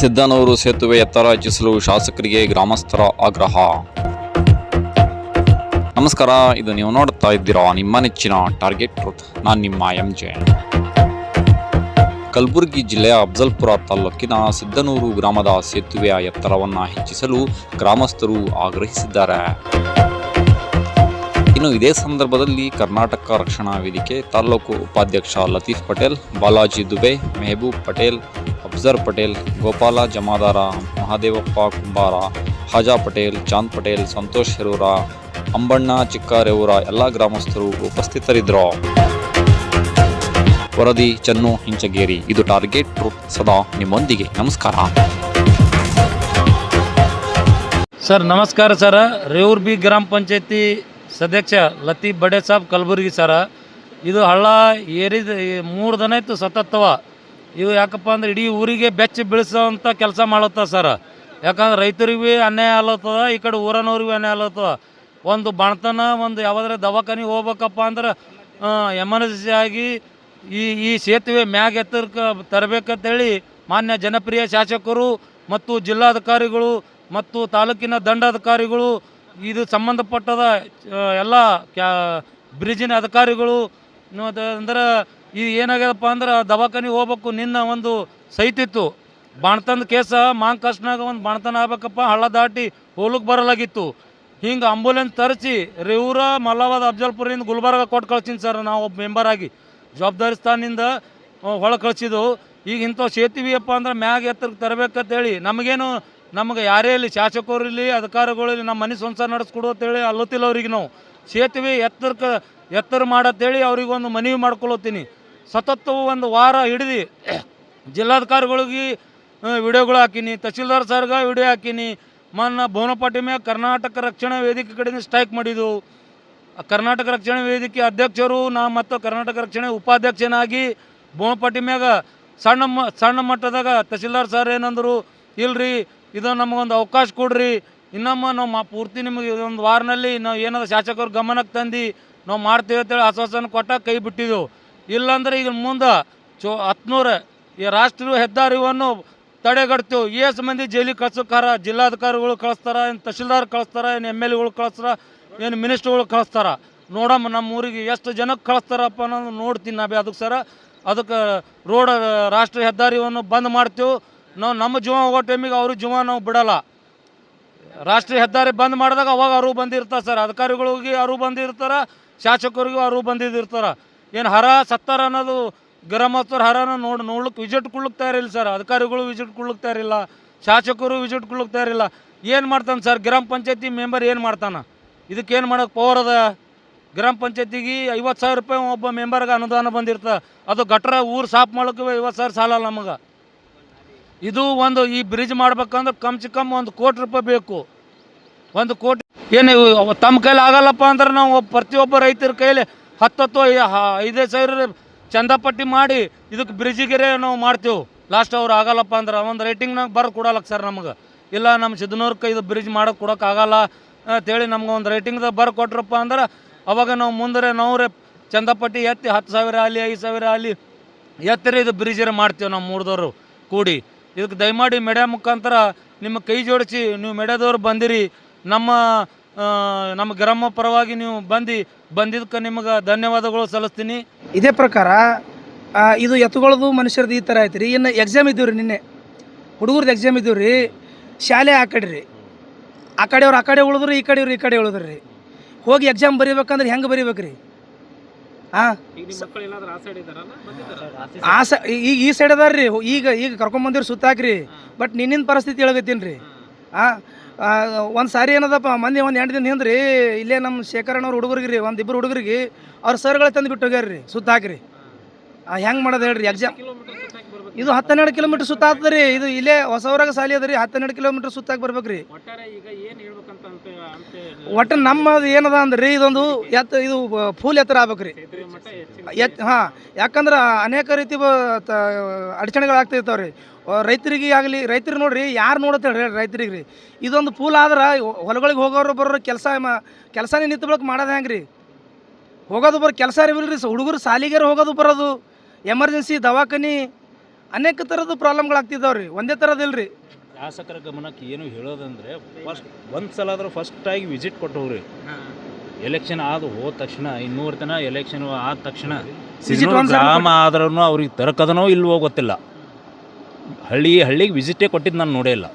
ಸಿದ್ದನೂರು ಸೇತುವೆ ಎತ್ತರ ಹೆಚ್ಚಿಸಲು ಶಾಸಕರಿಗೆ ಗ್ರಾಮಸ್ಥರ ಆಗ್ರಹ. ನಮಸ್ಕಾರ, ಇದು ನೀವು ನೋಡ್ತಾ ಇದ್ದೀರಾ ನಿಮ್ಮ ನೆಚ್ಚಿನ ಟಾರ್ಗೆಟ್ ಟ್ರೂತ್. ನಾನು ನಿಮ್ಮ ಎಂ. ಜೆ ಕಲಬುರಗಿ ಜಿಲ್ಲೆಯ ಅಫ್ಜಲ್ಪುರ ತಾಲೂಕಿನ ಸಿದ್ದನೂರು ಗ್ರಾಮದ ಸೇತುವೆಯ ಎತ್ತರವನ್ನು ಹೆಚ್ಚಿಸಲು ಗ್ರಾಮಸ್ಥರು ಆಗ್ರಹಿಸಿದ್ದಾರೆ. ಇನ್ನು ಇದೇ ಸಂದರ್ಭದಲ್ಲಿ ಕರ್ನಾಟಕ ರಕ್ಷಣಾ ವೇದಿಕೆ ತಾಲೂಕು ಉಪಾಧ್ಯಕ್ಷ ಲತೀಫ್ ಪಟೇಲ್, ಬಾಲಾಜಿ ದುಬೆ, ಮೆಹಬೂಬ್ ಪಟೇಲ್ ಅಫ್ಜರ್ ಪಟೇಲ್, ಗೋಪಾಲ ಜಮಾದಾರ, ಮಹಾದೇವಪ್ಪ ಕುಂಬಾರ, ಹಾಜಾ ಪಟೇಲ್, ಚಾಂದ್ ಪಟೇಲ್, ಸಂತೋಷ್ ಹೆರೂರ, ಅಂಬಣ್ಣ ಚಿಕ್ಕಾರೆವರ ಎಲ್ಲ ಗ್ರಾಮಸ್ಥರು ಉಪಸ್ಥಿತರಿದ್ದರು. ವರದಿ ಚನ್ನು ಹಿಂಚಗೇರಿ. ಇದು ಟಾರ್ಗೆಟ್ ಟ್ರೂಪ್. ಸದಾ ನಿಮ್ಮೊಂದಿಗೆ. ನಮಸ್ಕಾರ. ಸರ್, ನಮಸ್ಕಾರ ಸರ. ರೇವೂರ್ ಬಿ ಗ್ರಾಮ ಪಂಚಾಯತಿ ಸದಸ್ಯ ಲತೀಫ್ ಬಡೇ ಸಾಬ್ ಕಲಬುರ್ಗಿ ಸರ. ಇದು ಹಳ್ಳ ಏರಿದ ಮೂರು ದಿನ ಇತ್ತು ಸತತ್ತವ ಇವು ಯಾಕಪ್ಪ ಅಂದ್ರೆ ಇಡೀ ಊರಿಗೆ ಬೆಚ್ಚ ಬೀಳಿಸೋವಂಥ ಕೆಲಸ ಮಾಡತ್ತ ಸರ್. ಯಾಕಂದ್ರೆ ರೈತರಿಗೂ ಅನ್ಯಾಯ ಆಲತ್ತದ ಈ ಕಡೆ ಊರನವ್ರಿಗೂ ಅನ್ಯಾಯ ಆಲತ್ತದ ಒಂದು ಬಣತನ ಒಂದು ಯಾವ್ದಾರ ದವಾಖಾನಿಗೆ ಹೋಗ್ಬೇಕಪ್ಪ ಅಂದ್ರೆ ಎಮರ್ಜೆನ್ಸಿ ಆಗಿ ಈ ಈ ಸೇತುವೆ ಮ್ಯಾಗ ಎತ್ತರಕ್ಕೆ ತರಬೇಕಂತೇಳಿ ಮಾನ್ಯ ಜನಪ್ರಿಯ ಶಾಸಕರು ಮತ್ತು ಜಿಲ್ಲಾಧಿಕಾರಿಗಳು ಮತ್ತು ತಾಲೂಕಿನ ದಂಡಾಧಿಕಾರಿಗಳು, ಇದು ಸಂಬಂಧಪಟ್ಟದ ಎಲ್ಲ ಕ್ಯಾ, ಬ್ರಿಡ್ಜಿನ ಅಧಿಕಾರಿಗಳು ಅಂದ್ರೆ ಇದು ಏನಾಗ್ಯದಪ್ಪ ಅಂದ್ರೆ ದವಾಖಾನಿಗೆ ಹೋಗ್ಬೇಕು, ನಿನ್ನ ಒಂದು ಸೈತಿತ್ತು. ಬಾಣ್ತಂದ ಕೇಸ ಮಾಂಕಸ್ನಾಗ ಒಂದು ಬಾಣ್ತನ ಆಗ್ಬೇಕಪ್ಪ, ಹಳ್ಳ ದಾಟಿ ಹೋಲಕ್ಕೆ ಬರಲಾಗಿತ್ತು. ಹಿಂಗೆ ಆಂಬುಲೆನ್ಸ್ ತರಿಸಿ, ರೇವೂರ, ಮಲ್ಲಾವಾದ ಅಫ್ಜಲ್ಪುರಿಂದ ಗುಲ್ಬರ್ಗ ಕೊಟ್ಟು ಕಳ್ಸೀನಿ ಸರ್ ನಾವು ಒಬ್ಬ ಮೆಂಬರ್ ಆಗಿ. ಜವಾಬ್ದಾರಿ ಸ್ಥಾನದಿಂದ ಹೊಳಗೆ ಕಳಿಸಿದ್ದು. ಈಗ ಇಂಥವು ಸೇತುವೆಯಪ್ಪ ಅಂದ್ರೆ ಮ್ಯಾಗ ಎತ್ತರಕ್ಕೆ ತರಬೇಕಂತೇಳಿ ನಮಗೇನು, ನಮಗೆ ಯಾರೇ ಇಲ್ಲಿ ಶಾಸಕರು ಇಲ್ಲಿ ನಮ್ಮ ಮನೆ ಸಂಸಾರ ನಡೆಸ್ಕೊಡು ಅಂತೇಳಿ ಅಲ್ಲತ್ತಿಲ್ಲ ಅವ್ರಿಗೆ ನಾವು. ಸೇತುವೆ ಎತ್ತರಕ್ಕೆ ಎತ್ತರ ಮಾಡತ್ತೇಳಿ ಅವ್ರಿಗೊಂದು ಮನವಿ ಮಾಡ್ಕೊಳತ್ತೀನಿ. ಸತತವು ಒಂದು ವಾರ ಹಿಡಿದು ಜಿಲ್ಲಾಧಿಕಾರಿಗಳಿಗೆ ವಿಡಿಯೋಗಳು ಹಾಕೀನಿ, ತಹಸೀಲ್ದಾರ್ ಸರ್ಗೆ ವಿಡಿಯೋ ಹಾಕೀನಿ. ಮೊನ್ನೆ ಭುವನಪಾಟಿ ಮ್ಯಾಗ ಕರ್ನಾಟಕ ರಕ್ಷಣಾ ವೇದಿಕೆ ಕಡೆಯಿಂದ ಸ್ಟ್ರೈಕ್ ಮಾಡಿದ್ದು. ಕರ್ನಾಟಕ ರಕ್ಷಣಾ ವೇದಿಕೆ ಅಧ್ಯಕ್ಷರು, ನಾ ಮತ್ತು ಕರ್ನಾಟಕ ರಕ್ಷಣೆ ಉಪಾಧ್ಯಕ್ಷನಾಗಿ ಭುವನಪಾಟಿ ಮ್ಯಾಗ ಸಣ್ಣ ಮ, ಸಣ್ಣ ಮಟ್ಟದಾಗ ತಹಸೀಲ್ದಾರ್ ಸರ್ ಏನಂದರು, ಇಲ್ರಿ, ಇದು ನಮಗೊಂದು ಅವಕಾಶ ಕೊಡ್ರಿ. ಇನ್ನೊಮ್ಮ ನಾವು ಮಾ, ಪೂರ್ತಿ ನಿಮಗೆ ಇದೊಂದು ವಾರನಲ್ಲಿ ನಾವು ಏನಾದ್ರು ಶಾಸಕರು ಗಮನಕ್ಕೆ ತಂದು ನಾವು ಮಾಡ್ತೀವಿ ಅಂತೇಳಿ ಆಶ್ವಾಸನೆ ಕೊಟ್ಟ ಕೈ ಬಿಟ್ಟಿದ್ದೆವು. ಇಲ್ಲಾಂದ್ರೆ ಈಗ ಮುಂದೆ ಚೋ ಹತ್ನೂರ ಈ ರಾಷ್ಟ್ರೀಯ ಹೆದ್ದಾರಿವನ್ನು ತಡೆಗಟ್ತೇವೆ. ಏಸ್ ಮಂದಿ ಜೈಲಿಗೆ ಕಳ್ಸೋಕಾರ ಜಿಲ್ಲಾಧಿಕಾರಿಗಳು ಕಳಿಸ್ತಾರ, ಏನು ತಹಶೀಲ್ದಾರ್ ಕಳಿಸ್ತಾರ, ಏನು ಎಂ ಎಲ್ ಎಗಳು ಕಳಿಸ್ತಾರ, ಏನು ಮಿನಿಸ್ಟ್ರುಗಳು ಕಳಿಸ್ತಾರ. ನೋಡಮ್ಮ ನಮ್ಮ ಊರಿಗೆ ಎಷ್ಟು ಜನಕ್ಕೆ ಕಳಿಸ್ತಾರಪ್ಪ ಅನ್ನೋದು ನೋಡ್ತೀನಿ ನಾ ಅದಕ್ಕೆ ಸರ. ಅದಕ್ಕೆ ರೋಡ್, ರಾಷ್ಟ್ರೀಯ ಹೆದ್ದಾರಿಯನ್ನು ಬಂದ್ ಮಾಡ್ತೇವೆ. ನಾವು ನಮ್ಮ ಜೀವ ಹೋಗೋ ಟೈಮಿಗೆ ಅವ್ರ ಜೀವ ನಾವು ಬಿಡಲ್ಲ. ರಾಷ್ಟ್ರೀಯ ಹೆದ್ದಾರಿ ಬಂದ್ ಮಾಡಿದಾಗ ಅವಾಗ ಅರಿವು ಬಂದಿರ್ತಾರೆ ಸರ್. ಅಧಿಕಾರಿಗಳಿಗೆ ಅರಿವು ಬಂದಿರ್ತಾರೆ, ಶಾಸಕರಿಗೂ ಅವರು ಬಂದಿದ್ದಿರ್ತಾರೆ ಏನು ಹರ ಸತ್ತಾರ ಅನ್ನೋದು ಗ್ರಾಮಸ್ಥರ ಹರನ ನೋಡಿ ನೋಡ್ಲಿಕ್ಕೆ ವಿಸಿಟ್ ಕೊಡ್ಲಿಕ್ಕೆ ತಯಾರಿಲ್ಲ ಸರ್. ಅಧಿಕಾರಿಗಳು ವಿಸಿಟ್ ಕೊಡ್ಲಿಕ್ಕೆ ತಯಾರಿಲ್ಲ. ಶಾಸಕರು ವಿಸಿಟ್ ಕೊಡ್ಲಿಕ್ಕೆ ತಯಾರಿಲ್ಲ. ಏನು ಮಾಡ್ತಾನೆ ಸರ್? ಗ್ರಾಮ ಪಂಚಾಯತಿ ಮೆಂಬರ್ ಏನು ಮಾಡ್ತಾನೆ? ಇದಕ್ಕೆ ಏನು ಮಾಡೋಕೆ ಪವರ್ ಅದ? ಗ್ರಾಮ ಪಂಚಾಯತಿಗೆ ಐವತ್ತು ಸಾವಿರ ರೂಪಾಯಿ ಒಬ್ಬ ಮೆಂಬರ್ಗೆ ಅನುದಾನ ಬಂದಿರ್ತದೆ ಅದು ಗಟ್ರ ಊರು ಸಾಫ್ ಮಾಡೋಕೆ ಐವತ್ತು ಸಾವಿರ ಸಾಲ ನಮಗೆ. ಇದು ಒಂದು ಈ ಬ್ರಿಡ್ಜ್ ಮಾಡ್ಬೇಕಂದ್ರೆ ಕಮ್ ಸೆ ಕಮ್ ಒಂದು ಕೋಟಿ ರೂಪಾಯಿ ಬೇಕು. ಒಂದು ಕೋಟಿ ಏನು ತಮ್ಮ ಕೈಲಿ ಆಗಲ್ಲಪ್ಪ ಅಂದ್ರೆ ನಾವು ಪ್ರತಿಯೊಬ್ಬ ರೈತರ ಕೈಲಿ ಹತ್ತತ್ತು ಐ- ಹ- ಐದೈದು ಸಾವಿರ ಚಂದಪಟ್ಟಿ ಮಾಡಿ ಇದಕ್ಕೆ ಬ್ರಿಜಿಗೆರೆ ನಾವು ಮಾಡ್ತೇವೆ. ಲಾಸ್ಟ್ ಅವ್ರು ಆಗಲ್ಲಪ್ಪ ಅಂದ್ರೆ ಒಂದು ರೇಟಿಂಗ್ನಾಗ ಬರ್ ಕೊಡಲ್ಲಕ್ಕೆ ಸರ್ ನಮಗೆ. ಇಲ್ಲ, ನಮ್ಮ ಸಿದ್ದನೂರ್ಕ ಇದು ಬ್ರಿಡ್ಜ್ ಮಾಡೋಕೆ ಆಗಲ್ಲ ಅಂತೇಳಿ ನಮ್ಗೆ ಒಂದು ರೇಟಿಂಗ್ದಾಗ ಬರ್ ಕೊಟ್ರಪ್ಪ ಅಂದ್ರೆ ಅವಾಗ ನಾವು ಮುಂದೆ ನೋವ್ರೆ ಚಂದಪಟ್ಟಿ ಎತ್ತಿ ಹತ್ತು ಸಾವಿರ ಆಗಲಿ, ಐದು ಸಾವಿರ ಆಗಲಿ ಎತ್ತರ ಇದು ಬ್ರಿಜರೆ ಮಾಡ್ತೀವಿ ನಾವು ಮೂರ್ದವರು ಕೂಡಿ. ಇದಕ್ಕೆ ದಯಮಾಡಿ ಮೆಡ್ಯಾ ಮುಖಾಂತರ ನಿಮ್ಮ ಕೈ ಜೋಡಿಸಿ, ನೀವು ಮೆಡ್ಯಾದವ್ರು ಬಂದಿರಿ. ನಮ್ಮ ನಮ್ಮ ಗ್ರಾಮ ಪರವಾಗಿ ನೀವು ಬಂದು ಬಂದಿದ್ದಕ್ಕೆ ನಿಮಗೆ ಧನ್ಯವಾದಗಳು ಸಲ್ಲಿಸ್ತೀನಿ. ಇದೇ ಪ್ರಕಾರ ಆ, ಇದು ಎತ್ತುಗಳದು ಮನುಷ್ಯರದ್ದು ಈ ಥರ ಐತೆ ರೀ. ಇನ್ನು ಎಕ್ಸಾಮ್ ಇದ್ದೀವಿ ರೀ ನಿನ್ನೆ. ಹುಡುಗರ್ದು ಎಕ್ಸಾಮ್ ಇದ್ದೀವಿ ರೀ ಶಾಲೆ ಆ ಕಡೆ ರೀ. ಆ ಕಡೆಯವ್ರು ಆ ಕಡೆ ಉಳಿದ್ರು ಈ ಕಡೆಯವ್ರು ಈ ಕಡೆ ಉಳಿದ್ರು ರೀ. ಹೋಗಿ ಎಕ್ಸಾಮ್ ಬರೀಬೇಕಂದ್ರೆ ಹೆಂಗೆ ಬರೀಬೇಕು ರೀ ಹಾಂ ಆ ಸ ಈಗ ಈ ಸೈಡ್ ಅದಾರ ರೀ ಈಗ ಈಗ ಕರ್ಕೊಂಬಂದಿರು ಸುತ್ತಾಕ್ರಿ. ಬಟ್ ನಿನ್ನಿನ ಪರಿಸ್ಥಿತಿ ಹೇಳಗತ್ತೀನಿ ರೀ. ಹಾಂ. ಒಂದು ಸಾರಿ ಏನದಪ್ಪ ಮಂದಿ ಒಂದು ಎಂಟು ದಿನ ಹಿಂದ್ರಿ, ಇಲ್ಲೇ ನಮ್ಮ ಶೇಖರಣ್ಣವ್ರ ಹುಡುಗರಿಗೆ ರೀ ಒಂದು ಇಬ್ಬರು ಹುಡುಗರಿಗೆ ಅವ್ರ ಸರ್ಗಳೇ ತಂದು ಬಿಟ್ಟು ಹೋಗ್ಯಾರ ಸುತ್ತ ಸುತ್ತಾಕ್ರಿ ಹೆಂಗೆ ಮಾಡೋದು ಹೇಳ್ರಿ ಎಕ್ಸಾಮ್ ಇದು ಹತ್ತೆರಡು ಕಿಲೋಮೀಟರ್ ಸುತ್ತ ಆಗ್ತದೆ ರೀ. ಇದು ಇಲ್ಲೇ ಹೊಸವರಾಗ ಸಾಲಿ ಅದ ರೀ. ಹತ್ತೆರಡು ಕಿಲೋಮೀಟರ್ ಸುತ್ತಾಗಿ ಬರ್ಬೇಕ್ರಿ. ಒಟ್ಟು ನಮ್ಮದು ಏನದ ಅಂದ್ರಿ ಇದೊಂದು ಎತ್ತ ಇದು ಫೂಲ್ ಎತ್ತರ ಆಗ್ಬೇಕ್ರಿ. ಎತ್, ಹಾಂ. ಯಾಕಂದ್ರೆ ಅನೇಕ ರೀತಿ ಅಡಚಣೆಗಳು ಆಗ್ತಿರ್ತಾವೆ ರೀ ರೈತರಿಗೆ ಆಗಲಿ, ರೈತರು ನೋಡ್ರಿ, ಯಾರು ನೋಡತ್ತೇಳಿ ರೈತರಿಗೆ ರೀ. ಇದೊಂದು ಫೂಲ್ ಆದ್ರೆ ಹೊಲಗಳಿಗೆ ಹೋಗೋರು ಬರೋರು ಕೆಲಸ ಕೆಲಸನೇ ನಿಂತು ಬಳಕೆ ಮಾಡೋದು ಹೆಂಗೆ ಹೋಗೋದು ಬರೋ ಕೆಲಸ ಇರಲಿಲ್ಲ ರೀ ಹುಡುಗರು ಸಾಲಿಗೆರು ಹೋಗೋದು ಬರೋದು. ಎಮರ್ಜೆನ್ಸಿ, ದವಾಖಾನಿ ಅನೇಕ ಥರದ ಪ್ರಾಬ್ಲಮ್ಗಳಾಗ್ತಿದ್ದಾವೆ ರೀ ಒಂದೇ ಥರದಿಲ್ಲ ಇಲ್ರಿ. ಶಾಸಕರ ಗಮನಕ್ಕೆ ಏನು ಹೇಳೋದಂದ್ರೆ ಫಸ್ಟ್ ಒಂದು ಸಲ ಆದರೂ ಫಸ್ಟಾಗಿ ವಿಸಿಟ್ ಕೊಟ್ಟು ಹೋಗ್ರಿ. ಎಲೆಕ್ಷನ್ ಆದ ಹೋದ ತಕ್ಷಣ ಇನ್ನೂರು ದಿನ ಎಲೆಕ್ಷನ್ ಆದ ತಕ್ಷಣ ಗ್ರಾಮ ಆದ್ರೂ ಅವ್ರಿಗೆ ತರಕದನೋ ಇಲ್ವೋ ಗೊತ್ತಿಲ್ಲ. ಹಳ್ಳಿ ಹಳ್ಳಿಗೆ ವಿಸಿಟೇ ಕೊಟ್ಟಿದ್ದು ನಾನು ನೋಡೇ ಇಲ್ಲ.